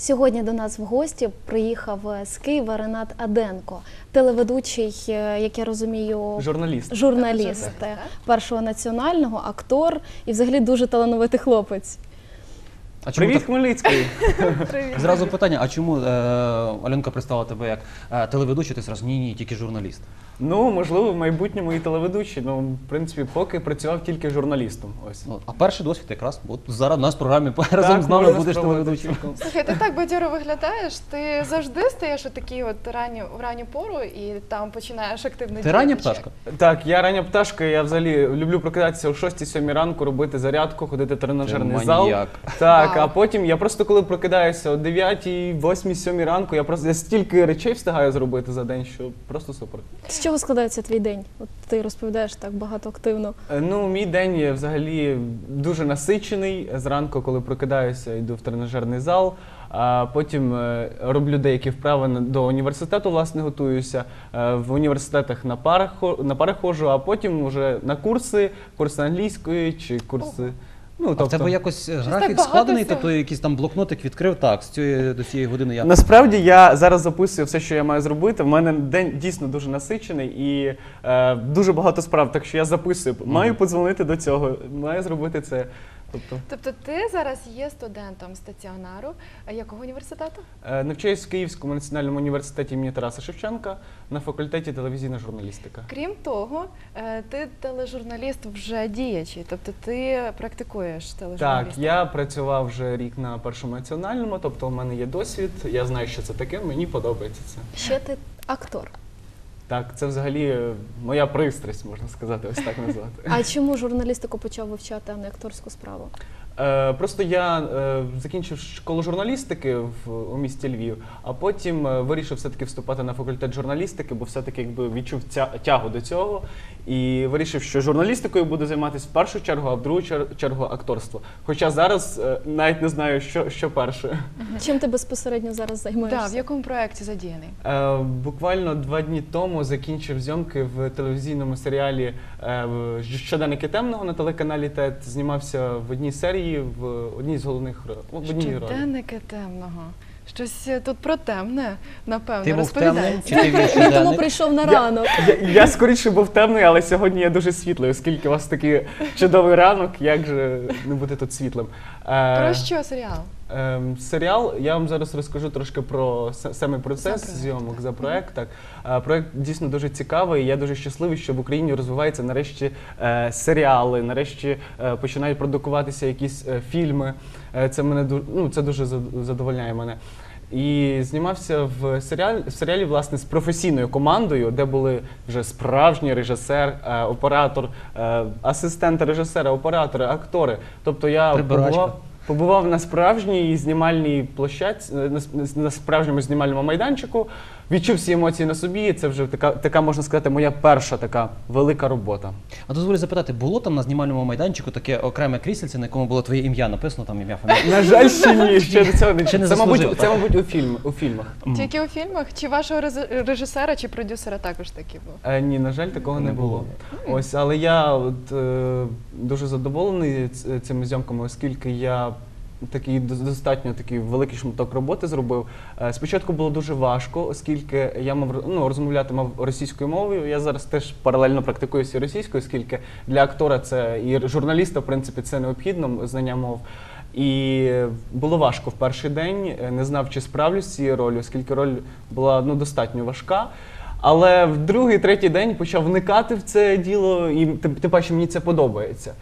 Сьогодні до нас в гості приїхав е, з Києва Ренат Аденко, телеведучий, е, як я розумію, Журналіст. журналіст е, першого національного, актор і взагалі дуже талановитий хлопець. А чому Привіт, так? Хмельницький. Зразу питання: а чому е, Альонка представила тебе як е, телеведучий? Ти зразу ні, ні, тільки журналіст. Ну, можливо, в майбутньому і телеведучий. Ну, в принципі, поки працював тільки журналістом. Ось. Ну, а перший досвід якраз от зараз у нас в програмі разом з нами можна будеш спробувати телеведучим. цілком. Слухай, ти так бадьоро виглядаєш. Ти завжди стаєш у такій от ранню в ранню пору і там починаєш активно Ти рання пташка? Так, я рання пташка, я взагалі люблю прокидатися о 6-7 ранку, робити зарядку, ходити в тренажерний Ти зал. маніяк. Так. А потім я просто коли прокидаюся о 9, 8, 7 ранку, я просто я стільки речей встигаю зробити за день, що просто супер. З чого складається твій день? От ти розповідаєш так багато активно. Е, Ну, мій день є взагалі дуже насичений. Зранку, коли прокидаюся, йду в тренажерний зал. А потім е, роблю деякі вправи на- до університету, власне, готуюся. Е, В університетах на пари, хо- на пари ходжу, а потім вже на курси, курси англійської чи курси. Ну, тобто... в тебе якось е, графік складений, всього. тобто якийсь там блокнотик відкрив, так, з цієї до цієї години я. Насправді я зараз записую все, що я маю зробити. В мене день дійсно дуже насичений і е, дуже багато справ, так що я записую. Маю подзвонити до цього, маю зробити це. Тобто Тобто ти зараз є студентом стаціонару. А Якого університету? е, навчаюсь в Київському національному університеті імені Тараса Шевченка на факультеті телевізійна журналістика. Крім того, е, ти тележурналіст вже діячий, тобто ти практикуєш Так, я працював вже рік на першому національному, тобто у мене є досвід. Я знаю, що це таке. Мені подобається це. Ще ти актор. Так, це взагалі е, моя пристрасть, можна сказати, ось так назвати. А чому журналістику почав вивчати, а не акторську справу? Е, Просто я е, закінчив школу журналістики в у місті Львів, а потім е, вирішив все-таки вступати на факультет журналістики, бо все-таки якби відчув ця тягу до цього і вирішив, що журналістикою буду займатися в першу чергу, а в другу чер- чергу акторство. Хоча зараз е, навіть не знаю, що, що перше. Чим ти безпосередньо зараз займаєшся? Так, в якому проєкті задіяний? Е, Буквально два дні тому закінчив зйомки в телевізійному серіалі е, в Щоденники темного на телеканалі ТЕТ. Знімався в одній серії в одній з головних в одній ролі. Щоденники темного. Щось е, тут про темне, напевно, Ти був чи ти вів Тому щоденник? прийшов на ранок. Я, я скоріше був темний, але сьогодні я дуже світлий, оскільки у вас такий чудовий ранок, як же не бути тут світлим. Е, Про що серіал? Ем, серіал, я вам зараз розкажу трошки про саме процес За зйомок за проект. Так. Е, проект дійсно дуже цікавий. і Я дуже щасливий, що в Україні розвиваються нарешті е, серіали, нарешті е, починають продукуватися якісь е, фільми. Е, це мене ну, це дуже зад- задовольняє мене. І знімався в серіалі, в серіалі власне з професійною командою, де були вже справжній режисер, е, оператор, е, асистент режисера, оператори, актори. Тобто я Прибирачка. побував, Побував на справжній знімальній площадці, на, справжньому знімальному майданчику, відчув всі емоції на собі. і Це вже така, така можна сказати, моя перша така велика робота. А дозволю запитати, було там на знімальному майданчику таке окреме крісельце, на якому було твоє ім'я написано, там ім'я фамілія? На жаль, ще ні, ще до цього не Ще не це, мабуть, заслужив, це, так? мабуть, у фільм у фільмах. Тільки у фільмах? Чи вашого рез- режисера чи продюсера також такі був? Е, ні, на жаль, такого не, було. було. Ось, але я от, е, дуже задоволений ц- цими зйомками, оскільки я такий достатньо такий великий шматок роботи зробив. Е, спочатку було дуже важко, оскільки я мав ну, розмовляти мав російською мовою. Я зараз теж паралельно практикуюся російською, оскільки для актора це і журналіста, в принципі, це необхідно знання мов. І було важко в перший день, е, не знав, чи справлюсь цією ролью, оскільки роль була ну, достатньо важка. Але в другий, третій день почав вникати в це діло, і тим паче мені це подобається.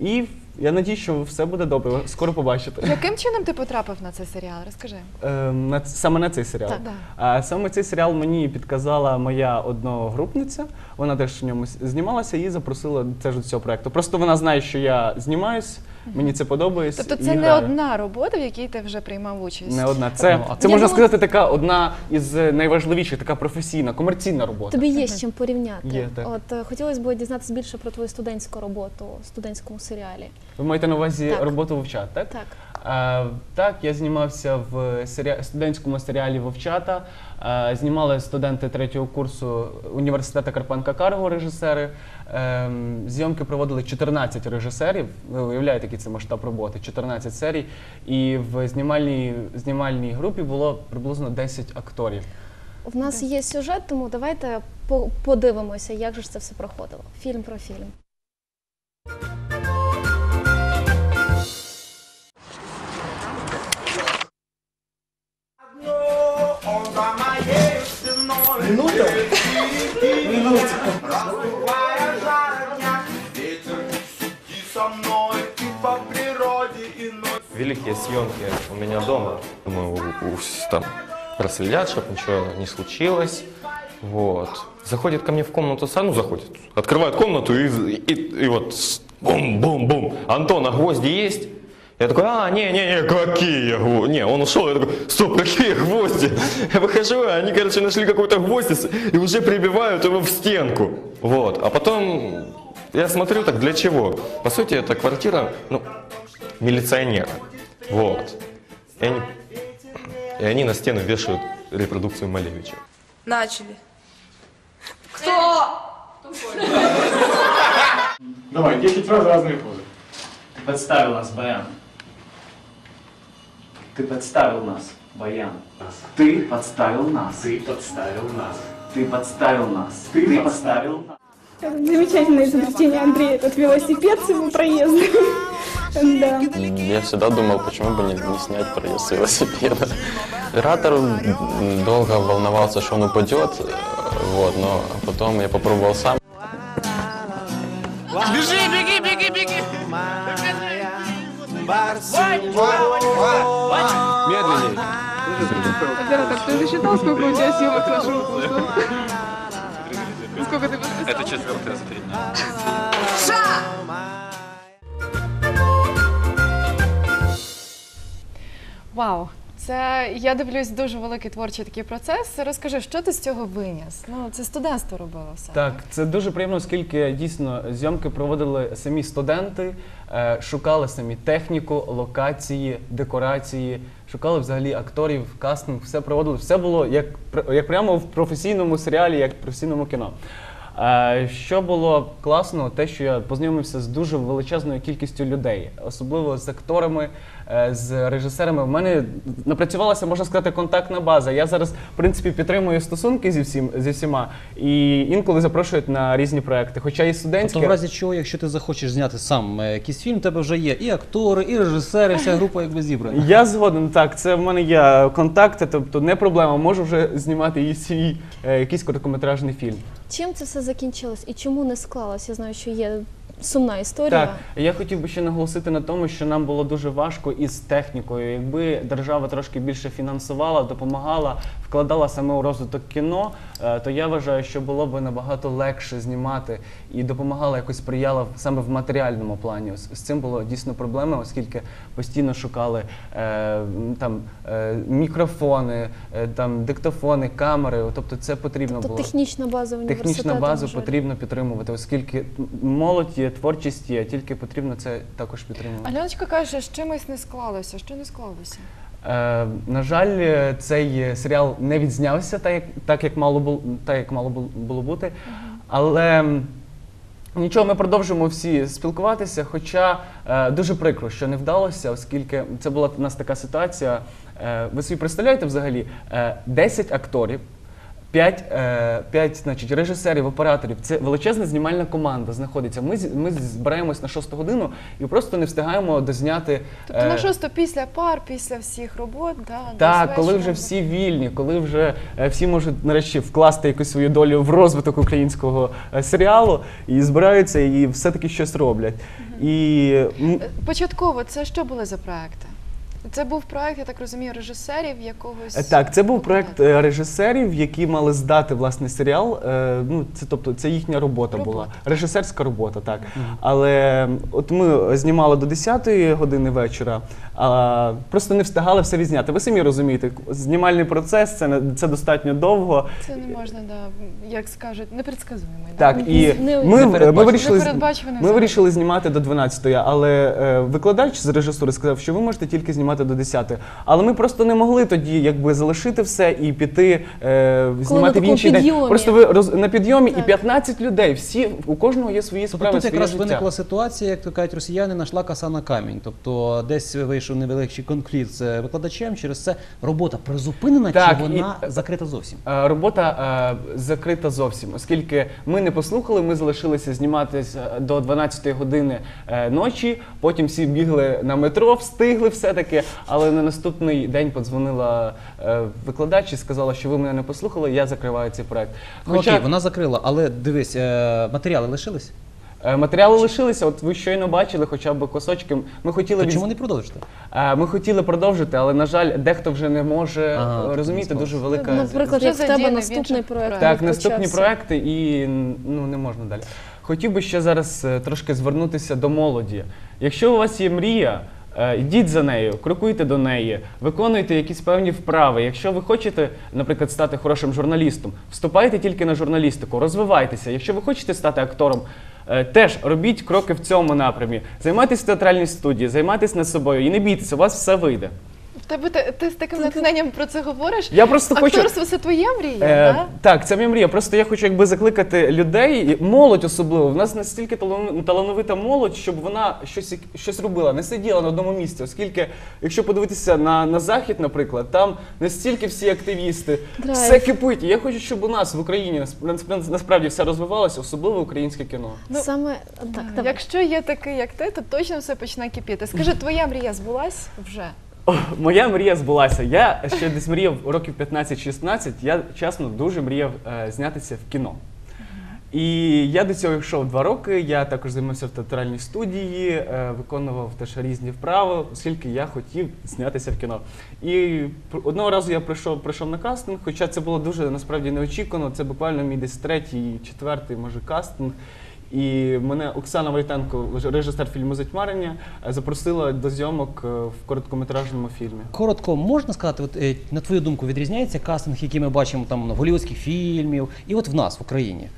І я надію, що все буде добре. ви Скоро побачите. Яким чином ти потрапив на цей серіал? Розкажи. Ем, на ц- саме на цей серіал. Так, да. А саме цей серіал мені підказала моя одногрупниця. Вона теж в ньому с- знімалася і запросила теж до цього проекту. Просто вона знає, що я знімаюсь, мені це подобається. Тобто і це не граю. одна робота, в якій ти вже приймав участь? Не одна. Це, Ну, це можна була- сказати, така одна із найважливіших, така професійна, комерційна робота. Тобі є з чим порівняти. Є, так. От е, хотілося б дізнатися більше про твою студентську роботу в студентському серіалі. Ви маєте на увазі Так. роботу вивчати, так? Так. Так, я знімався в студентському серіалі Вовчата. Знімали студенти третього курсу університету Карпенка Карго, режисери. Е, зйомки проводили 14 режисерів. Ви уявляєте, який це масштаб роботи? 14 серій. І в знімальній, знімальній групі було приблизно 10 акторів. В нас є сюжет, тому давайте подивимося, як же це все проходило. Фільм про фільм. Великие съемки у меня дома. Думаю, там проследят, чтобы ничего не случилось. Вот. Заходит ко мне в комнату, сам, ну заходит, открывает комнату и, и, и вот бум-бум-бум. Антон, а гвозди есть? Я такой, а, не-не-не, какие гвозди? Не, он ушел, я такой, стоп, какие гвозди? Я выхожу, а они, короче, нашли какой-то гвоздь и уже прибивают его в стенку. Вот, а потом я смотрю, так для чего? По сути, это квартира, ну, милиционера. Вот. И они, и они на стену вешают репродукцию Малевича. Начали. Давай, 10 раз разные позы. Ты подставил нас, Баян. Ты подставил нас, Баян. Ты подставил нас. Ты подставил нас. Ты подставил нас. Ты подставил нас. Замечательное изобретение Андрея, этот велосипед с его проездом. Да. Я всегда думал, почему бы не, не снять проезд с велосипеда. Оператор долго волновался, что он упадет, вот, но потом я попробовал сам. Оператор, ты засчитал, сколько у тебя съемок нашего курса? Сколько ты Это четвертая Вау! Це я дивлюсь дуже великий творчий такий процес. Розкажи, що ти з цього виніс? Ну це студентство робило все. Так, це дуже приємно, оскільки дійсно зйомки проводили самі студенти, е, шукали самі техніку, локації, декорації, шукали взагалі акторів, кастинг, все проводили. Все було як, як прямо в професійному серіалі, як в професійному кіно. Е, Що було класно, те, що я познайомився з дуже величезною кількістю людей, особливо з акторами, е, з режисерами. У мене напрацювалася, можна сказати, контактна база. Я зараз, в принципі, підтримую стосунки зі всім зі всіма і інколи запрошують на різні проекти. Хоча і студентські Тобто, в разі чого, якщо ти захочеш зняти сам е, якийсь фільм, тебе вже є і актори, і режисери, вся група якби зібрана. я згоден, так, це в мене є контакти, тобто не проблема, можу вже знімати і свій якийсь короткометражний фільм. Чим це все закінчилось і чому не склалось? Я знаю, що є сумна історія. Так, я хотів би ще наголосити на тому, що нам було дуже важко із технікою. Якби держава трошки більше фінансувала, допомагала, вкладала саме у розвиток кіно, е, то я вважаю, що було б набагато легше знімати і допомагала якось сприяла саме в матеріальному плані. З з цим було дійсно проблема, оскільки постійно шукали е, там е, мікрофони, е, там диктофони, камери. Тобто це потрібно Тобто було. технічна база університету. Технічна базу на жаль. потрібно підтримувати, оскільки молодь є, творчість є, тільки потрібно це також підтримувати. Альоночка каже, з чимось не склалося. Що не склалося? Е, на жаль, цей серіал не відзнявся так, як, так, як мало було, так, як мало було бути. Але нічого, ми продовжуємо всі спілкуватися. Хоча е, дуже прикро, що не вдалося, оскільки це була у нас така ситуація. Е, ви собі представляєте взагалі е, 10 акторів. П'ять, е, п'ять значить, режисерів, операторів. Це величезна знімальна команда знаходиться. Ми, з- ми збираємось на шосту годину і просто не встигаємо дозняти. Тобто е, на шосту після пар, після всіх робот, да, десь так, коли вже всі вільні, коли вже е, всі можуть нарешті вкласти якусь свою долю в розвиток українського е, серіалу і збираються і все-таки щось роблять. І м, Е, Початково це що були за проекти? Це був проект, я так розумію, режисерів якогось. Е, Так, це був проект е, режисерів, які мали здати власне серіал. Е, Ну, це тобто це їхня робота, була. Режисерська робота, так. Але от ми знімали до 10-ї години вечора, а просто не встигали все відзняти. Ви самі розумієте, знімальний процес це, не- це достатньо довго. Це не можна, да, як скажуть, непредсказуємий. Так, да? і Не- ми, ми, Непередбачуваний. вирішили, Непередбачуваний ми взагалі. вирішили знімати до 12-ї, але е, викладач з режисури сказав, що ви можете тільки знімати до 10-ї. Але ми просто не могли тоді якби залишити все і піти е, знімати в такому інший день. підйомі. Просто ви роз, на підйомі і Так. 15 людей, всі, у кожного є свої Тобто справи, тут своє якраз життя. виникла ситуація, як то кажуть росіяни, знайшла коса на камінь. Тобто десь вийшов невеликий конфлікт з викладачем, через це робота призупинена Так, чи і- вона закрита зовсім? Е, Робота е, закрита зовсім, оскільки ми не послухали, ми залишилися зніматися до 12 години е, ночі. Потім всі бігли на метро, встигли все-таки. Але на наступний день подзвонила е, викладач і сказала, що ви мене не послухали, я закриваю цей проект. Ну, окей, вона закрила, але дивись, е, матеріали лишились? Е, Матеріали лишилися, от ви щойно бачили хоча б кусочки. Ми хотіли То від- чому не продовжити? Е, Ми хотіли продовжити, але на жаль, дехто вже не може Ага, е, тобто дуже велика Наприклад, Вже як в тебе задіяний в наступний інших проект. Так, наступні проекти і ну не можна далі. Хотів би ще зараз е, трошки звернутися до молоді. Якщо у вас є мрія, йдіть за нею, крокуйте до неї, виконуйте якісь певні вправи. Якщо ви хочете, наприклад, стати хорошим журналістом, вступайте тільки на журналістику, розвивайтеся. Якщо ви хочете стати актором, е, теж робіть кроки в цьому напрямі. Займайтесь в театральній студії, займайтесь над собою і не бійтеся, у вас все вийде. Тебе ти, ти з таким натхненням про це говориш. Я просто хочу. Акторство це твоя мрія, Е, да? так, це моя мрія. Просто я хочу якби закликати людей, і молодь особливо. В нас настільки талан- талановита молодь, щоб вона щось, щось робила, не сиділа на одному місці. Оскільки, якщо подивитися на, на захід, наприклад, там настільки всі активісти, Драйв. все кипить. І я хочу, щоб у нас в Україні насп- насправді все розвивалося, особливо українське кіно. Ну, Саме так, давай. Якщо є такий, як ти, то точно все почне кипіти. Скажи, твоя мрія збулась вже? Моя мрія збулася. Я ще десь мріяв років 15-16. Я чесно дуже мріяв е, знятися в кіно. І я до цього йшов два роки. Я також займався в театральній студії, е, виконував теж різні вправи, оскільки я хотів знятися в кіно. І одного разу я прийшов, прийшов на кастинг, хоча це було дуже насправді неочікувано. Це буквально мій десь третій, четвертий, може, кастинг. І мене Оксана Войтенко, режисер фільму Затьмарення, е, запросила до зйомок е, в короткометражному фільмі. Коротко, можна сказати, от, е, на твою думку, відрізняється кастинг, який ми бачимо там в голівудських фільмів, і от в нас, в Україні?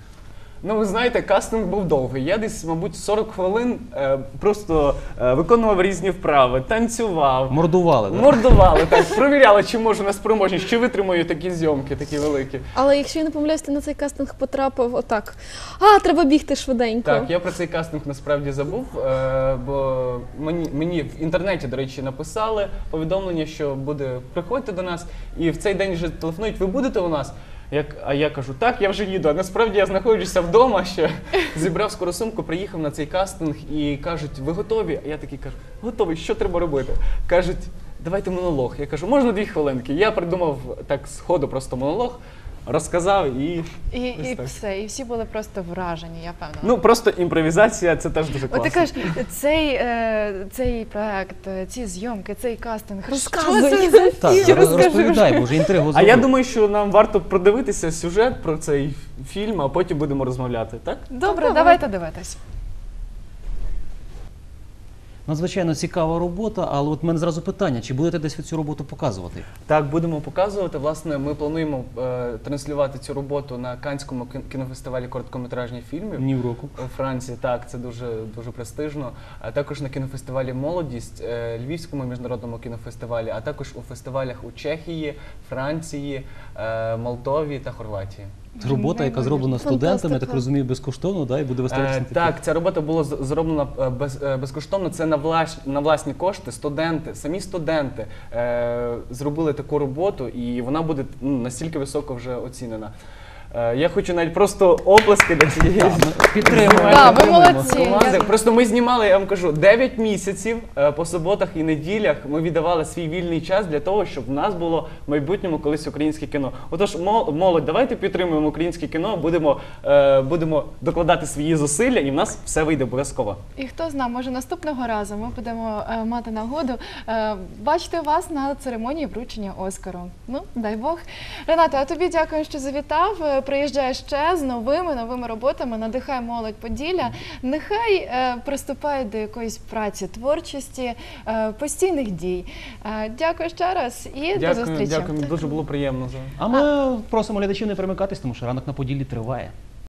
Ну, ви знаєте, кастинг був довгий. Я десь, мабуть, 40 хвилин е, просто е, виконував різні вправи, танцював, Мордували, да? мордували, так, провіряли, чи можу на спроможність, чи витримую такі зйомки, такі великі. Але якщо я не помиляюсь, ти на цей кастинг потрапив отак. А, треба бігти швиденько. Так, я про цей кастинг насправді забув, е, бо мені, мені в інтернеті, до речі, написали повідомлення, що буде приходьте до нас, і в цей день вже телефонують, ви будете у нас? Як, а я кажу, так, я вже їду. А насправді я знаходжуся вдома ще, зібрав скору сумку, приїхав на цей кастинг і кажуть, ви готові? А я такий кажу, готовий, що треба робити? Кажуть, давайте монолог. Я кажу, можна дві хвилинки. Я придумав так з ходу просто монолог, розказав і. І, Ось і так. все, і всі були просто вражені, я певна. Ну просто імпровізація це теж дуже От класно. ти кажеш, цей, е, цей проект, ці зйомки, цей кастинг. Розказуй. Що це за Так, розповідай, бо вже інтригу А я зробив. думаю, що нам варто продивитися сюжет про цей фільм, а потім будемо розмовляти, так? Добре, давайте дивитись. Надзвичайно цікава робота, але от мене зразу питання, чи будете десь цю роботу показувати? Так, будемо показувати. Власне, ми плануємо е, транслювати цю роботу на Канському кінофестивалі короткометражних фільмів. Ні в року. У Франції так, це дуже дуже престижно. А також на кінофестивалі Молодість, е, Львівському міжнародному кінофестивалі, а також у фестивалях у Чехії, Франції, е, Молдові та Хорватії. Робота, яка зроблена студентами, я так розумію, безкоштовно, да, і буде виставлятися Е, так, ця робота була з- зроблена е, без, е, безкоштовно. Це на, власні на власні кошти. Студенти, самі студенти е, зробили таку роботу, і вона буде ну, настільки високо вже оцінена. Е, Я хочу навіть просто оплески для цієї Підтримуємо. Да, ви підтримуємо молодці. команди. Я- Просто ми знімали, я вам кажу, 9 місяців е, по суботах і неділях. Ми віддавали свій вільний час для того, щоб в нас було в майбутньому колись українське кіно. Отож, мол- молодь, давайте підтримуємо українське кіно, будемо, е, будемо докладати свої зусилля, і в нас все вийде обов'язково. І хто знає, може наступного разу ми будемо е, мати нагоду е, бачити вас на церемонії вручення Оскару. Ну, дай Бог. Рената, а тобі дякую, що завітав. Е, Приїжджай ще з новими новими роботами. Надихай молодь Поділля. Нехай е, приступає до якоїсь праці, творчості, е, постійних дій. Е, дякую ще раз і до Дякую, зустрічі. дякую, дуже було приємно. А ми просимо глядачів не примикатись, тому що ранок на поділі триває.